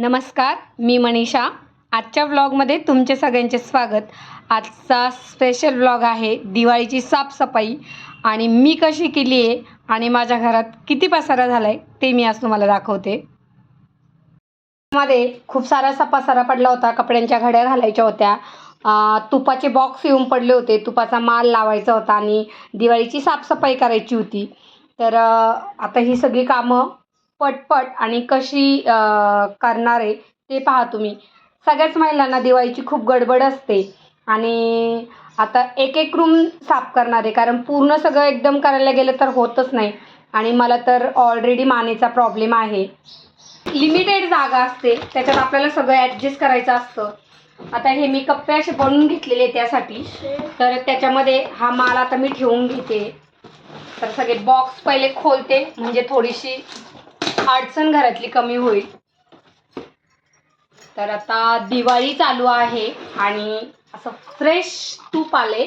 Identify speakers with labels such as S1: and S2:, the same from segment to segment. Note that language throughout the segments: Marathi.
S1: नमस्कार मी मनीषा. आजच्या व्लॉगमध्ये तुमचे सगळ्यांचे स्वागत. आजचा स्पेशल व्लॉग आहे दिवाळीची साफसफाई. आणि मी कशी केली आहे आणि माझ्या घरात किती पसारा झाला आहे ते मी आज तुम्हाला दाखवते. मध्ये खूप सारा पसारा पडला होता कपड्यांच्या घड्या घालायच्या होत्या. तुपाचे बॉक्स येऊन पडले होते तुपाचा माल लावायचा होता आणि दिवाळीची साफसफाई करायची होती. तर आता ही सगळी कामं पटपट आणि कशी करणारे करणार आहे ते पहा तुम्ही. सगळ्याच महिलांना दिवाळीची खूप गडबड असते आणि आता एक एक रूम साफ करणार आहे. कारण पूर्ण सगळं एकदम करायला गेलं तर होतच नाही. आणि मला तर ऑलरेडी मानेचा प्रॉब्लेम आहे. लिमिटेड जागा असते. त्याच्यात आपल्याला सगळं ॲडजस्ट करायचं असतं. आता हे मी कप्पे असे बनवून घेतलेले त्यासाठी. तर त्याच्यामध्ये हा माल आता मी ठेवून घेते. तर सगळे बॉक्स पहिले खोलते. म्हणजे थोडीशी अडचण घरातली कमी होईल. तर आता दिवाळी चालू आहे आणि असं फ्रेश तूप आले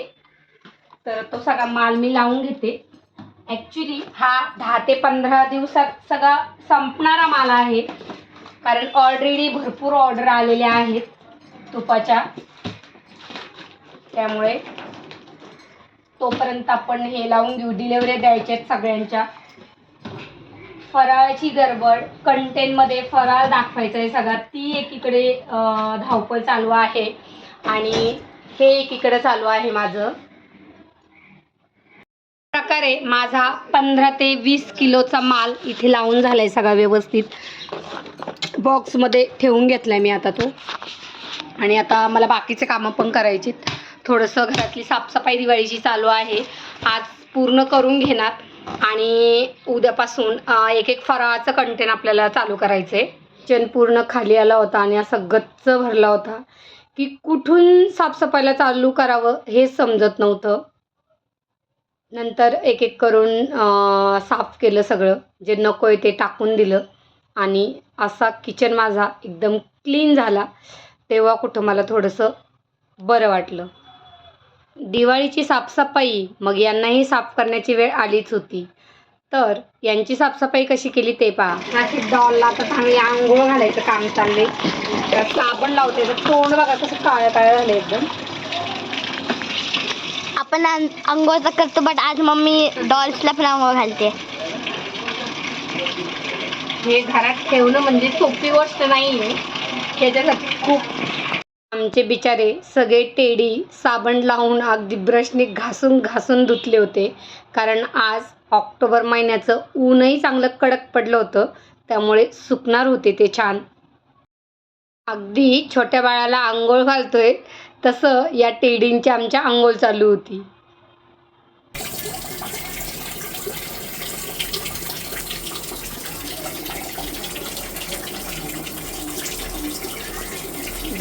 S1: तर तो सगळा माल मी लावून घेते. ॲक्च्युली हा दहा ते पंधरा दिवसात सगळा संपणारा माल आहे. कारण ऑलरेडी भरपूर ऑर्डर आलेल्या आहेत तुपाच्या. त्यामुळे तोपर्यंत आपण हे लावून घेऊ डिलेवरी द्यायच्या आहेत सगळ्यांच्या. फराळाची गडबड कंटेनमध्ये फराळ दाखवायचा आहे सगळा ती एकीकडे धावपळ चालू आहे. आणि हे एकीकडे चालू आहे माझं. प्रकारे माझा पंधरा ते वीस किलोचा माल इथे लावून झालाय सगळा व्यवस्थित. बॉक्समध्ये ठेवून घेतलाय मी आता तो. आणि आता मला बाकीचे कामं पण करायची थोडंसं घरातली साफसफाई दिवाळीची चालू आहे. आज पूर्ण करून घेणार. आणि उद्यापासून एक एक फराळाचं कंटेन आपल्याला चालू करायचं आहे किचन पूर्ण खाली आला होता आणि असा गच्च भरला होता. की कुठून साफसफाईला चालू करावं हे समजत नव्हतं. नंतर एक एक करून साफ केलं सगळं. जे नको आहे ते टाकून दिलं. आणि असा किचन माझा एकदम क्लीन झाला. तेव्हा कुठं मला थोडंसं बरं वाटलं. दिवाळीची साफसफाई मग यांनाही साफ करण्याची वेळ आलीच होती. तर यांची साफसफाई कशी केली ते पहा. नाशिक डॉलला आता चांगली आंघोळ घालायचं काम चाललंय. तर साबण लावते. तर तोंड बघा कसं काळं काळं झालं एकदम.
S2: आपण तर करतो बट आज मम्मी डॉल्सला पण आंघोळ घालते.
S1: हे घरात ठेवणं म्हणजे सोपी गोष्ट नाही आहे ह्याच्यासाठी खूप आमचे बिचारे सगळे टेडी साबण लावून अगदी ब्रशने घासून घासून धुतले होते. कारण आज ऑक्टोबर महिन्याचं ऊनही चांगलं कडक पडलं होतं. त्यामुळे सुकणार होते ते छान. अगदी छोट्या बाळाला आंघोळ घालतोय तसं या टेडींची आमच्या आंघोळ चालू होती.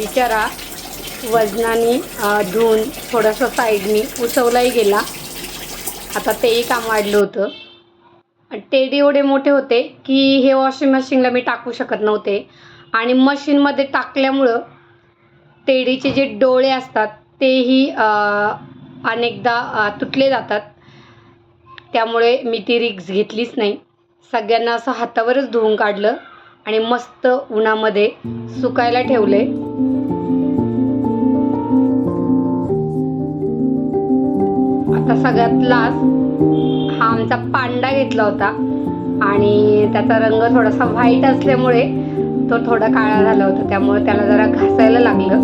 S1: बिचारा वजनाने धुवून थोडंसं साईडनी उसवलाही गेला. आता तेही काम वाढलं होतं. आणि टेडी एवढे मोठे होते की हे वॉशिंग मशीनला मी टाकू शकत नव्हते. आणि मशीनमध्ये टाकल्यामुळं टेडीचे जे डोळे असतात तेही अनेकदा तुटले जातात. त्यामुळे मी ती रिक्स घेतलीच नाही. सगळ्यांना असं हातावरच धुवून काढलं आणि मस्त उन्हामध्ये सुकायला ठेवले. आता सगळ्यात लास्ट हा आमचा पांडा घेतला होता. आणि त्याचा रंग थोडासा व्हाईट असल्यामुळे तो थोडा काळा झाला होता. त्यामुळे त्याला जरा घासायला लागलं.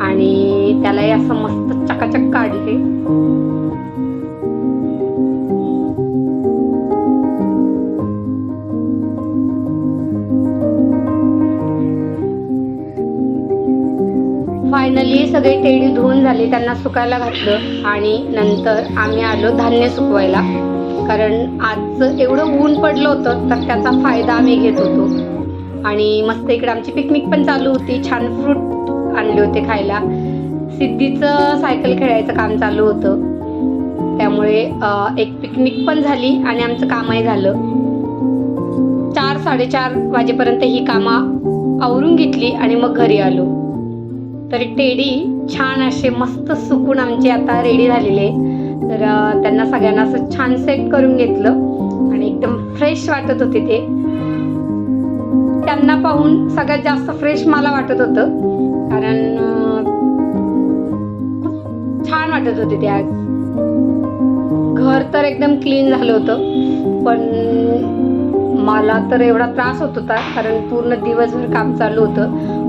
S1: आणि त्यालाही असं मस्त चकाचक काढले. सगळे टेडी धुवून झाले त्यांना सुकायला घातलं आणि नंतर आम्ही आलो धान्य सुकवायला. कारण आज एवढं ऊन पडलं होतं तर त्याचा फायदा आम्ही घेत होतो. आणि मस्त इकडे आमची पिकनिक पण चालू होती. छान फ्रूट आणले होते खायला. सिद्धीचं सायकल खेळायचं काम चालू होतं. त्यामुळे एक पिकनिक पण झाली आणि आमचं कामही झालं. चार साडेचार वाजेपर्यंत ही कामं आवरून घेतली आणि मग घरी आलो. तर टेडी छान असे मस्त सुकून आमचे आता रेडी झालेले तर त्यांना सगळ्यांना असं छान सेट करून घेतलं आणि एकदम फ्रेश वाटत होते ते. त्यांना पाहून सगळ्यात जास्त फ्रेश मला वाटत होतं. कारण छान वाटत होते ते आज. घर तर एकदम क्लीन झालं होतं. पण मला तर एवढा त्रास होत होता. कारण पूर्ण दिवसभर काम चालू होतं.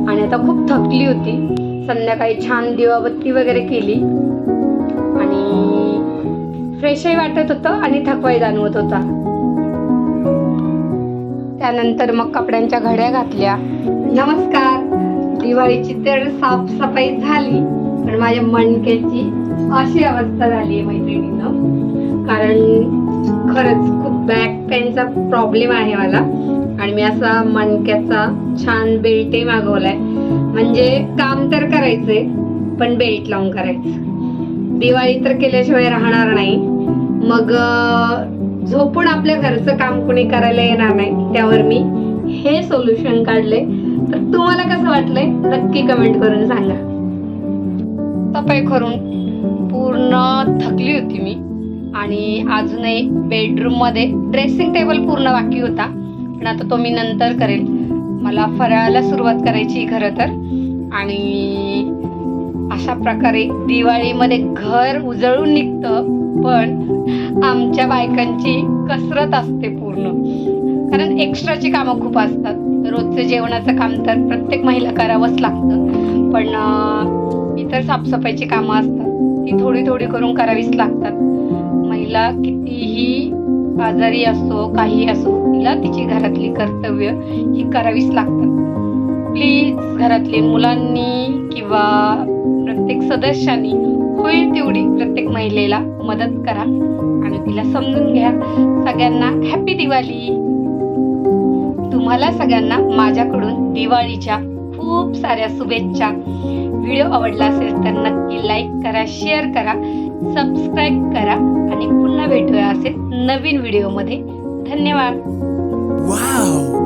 S1: आणि आता खूप थकली होती. संध्याकाळी छान दिवाबत्ती वगैरे केली. आणि फ्रेशही वाटत होतं आणि थकवाही जाणवत होता. त्यानंतर मग कपड्यांच्या घड्या घातल्या. नमस्कार. दिवाळीची तर साफसफाई झाली पण माझ्या मणक्याची अशी अवस्था झाली आहे मैत्रिणीनं. कारण खरंच खूप बॅक पेनचा प्रॉब्लेम आहे मला. आणि मी असा मणक्याचा छान बेल्टही मागवलाय. म्हणजे काम तर करायचंय पण बेल्ट लावून करायचं. दिवाळी तर केल्याशिवाय राहणार नाही. मग झोपून आपल्या घरचं काम कुणी करायला येणार नाही त्यावर मी हे सोल्युशन काढले तर तुम्हाला कसं वाटलंय? नक्की कमेंट करून सांगा. सफाई करून पूर्ण थकली होती मी. आणि अजूनही बेडरूममध्ये ड्रेसिंग टेबल पूर्ण बाकी होता. पण आता तो मी नंतर करेल. मला फराळाला सुरुवात करायची खरं तर. आणि अशा प्रकारे दिवाळीमध्ये घर उजळून निघतं पण आमच्या बायकांची कसरत असते पूर्ण. कारण एक्स्ट्राची कामं खूप असतात. रोजचं जेवणाचं काम तर प्रत्येक महिला करावंच लागतं. पण इतर साफसफाईची कामं असतात. ती थोडी थोडी करून करावीच लागतात. महिला कितीही आजारी असो काही असो तिला तिची घरातली कर्तव्य ही करावीच लागतात. प्लीज घरातले मुलांनी किंवा प्रत्येक सदस्यांनी होईल तेवढी प्रत्येक महिलेला मदत करा आणि तिला समजून घ्या. सगळ्यांना हॅपी दिवाळी तुम्हाला सगळ्यांना माझ्याकडून दिवाळीच्या खूप साऱ्या शुभेच्छा. व्हिडिओ आवडला असेल तर नक्की लाईक करा शेअर करा. सबस्क्राईब करा आणि पुन्हा भेटूया असेल नवीन व्हिडिओमध्ये धन्यवाद
S3: Wow!